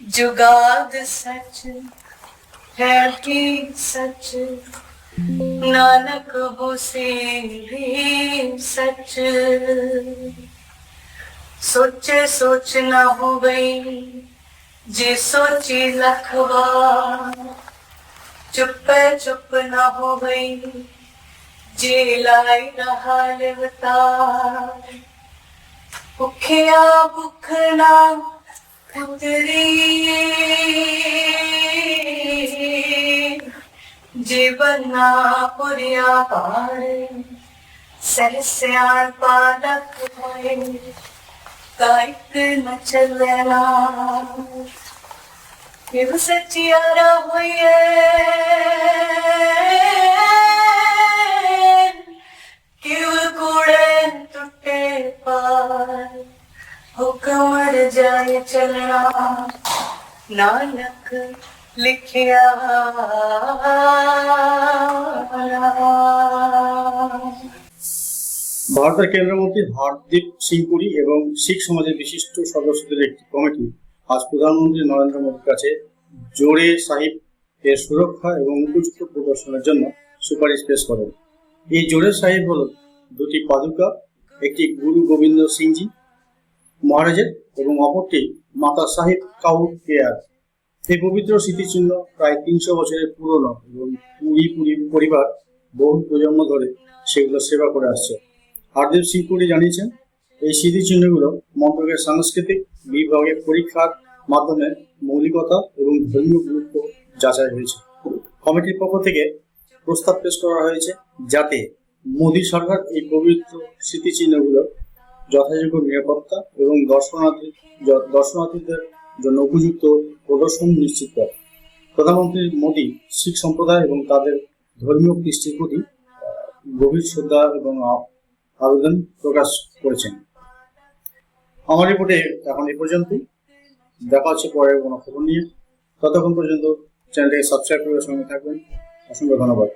ਜੁਗਾਦ ਸੱਚ ਹੈ ਕੀ ਸੱਚ, ਨਾਨਕ ਹੋਸੇ ਵੀ ਸੱਚ। ਸੋਚੇ ਸੋਚ ਨਾ ਹੋਵੇ, ਜੇ ਸੋਚੀ ਲੱਖ ਵਾਰ। ਚੁੱਪੇ ਚੁੱਪ ਨਾ ਹੋਵੇ, ਜੇ ਲਾਈ ਰਹਾ ਲਵਤਾ ਭੁੱਖਿਆ ਭੁੱਖ ਨਾ ਪੁੱਤਰੀ ਜੀਵਨਾ ਪੁਰਿਆ ਪਾਰੇ ਸਹਿਸਿਆਣ ਪਾਲਕ ਹੋਏ ਕਾਇਕ ਨ ਚੱਲਣਾ ਇਹ ਸੱਚਿਆਰਾ ਹੋਈਏ ভারতের কেন্দ্রমন্ত্রী হরদীপ সিং পুরি এবং শিখ সমাজের বিশিষ্ট সদস্যদের একটি কমিটি আজ প্রধানমন্ত্রী নরেন্দ্র মোদীর কাছে জোরে সাহিব এর সুরক্ষা এবং উপযুক্ত প্রদর্শনের জন্য সুপারিশ পেশ করেন। এই জোরে সাহিব হল দুটি পাদুকা, একটি গুরু গোবিন্দ সিংজি মহারাজের এবং অপরটি মাতা সাহিব কাউর কেয়ার। এই পবিত্র স্মৃতিচিহ্ন প্রায় তিনশো বছরের পুরনো এবং পুরী পুরী পরিবার বহু প্রজন্ম ধরে সেগুলো সেবা করে আসছে। হরদেব সিং পুরী জানিয়েছেন, এই স্মৃতিচিহ্নগুলো মন্ত্রকের সাংস্কৃতিক বিভাগের পরীক্ষার মাধ্যমে মৌলিকতা এবং ধর্মীয় গুরুত্ব যাচাই হয়েছে। কমিটির পক্ষ থেকে প্রস্তাব পেশ করা হয়েছে যাতে মোদী সরকার এই পবিত্র স্মৃতিচিহ্নগুলো যথাযোগ্য নিরাপত্তা এবং দর্শনার্থী দর্শনার্থীদের জন্য উপযুক্ত প্রদর্শন নিশ্চিত করে। প্রধানমন্ত্রী মোদী শিখ সম্প্রদায় এবং তাদের ধর্মীয় কৃষ্টির প্রতি গভীর শ্রদ্ধা এবং আবেদন প্রকাশ করেছেন। আমার রিপোর্টে এখন এই পর্যন্তই। দেখা হচ্ছে পরের কোনো খবর নিয়ে। ততক্ষণ পর্যন্ত চ্যানেলটিকে সাবস্ক্রাইব করে সঙ্গে থাকবেন। অসংখ্য ধন্যবাদ।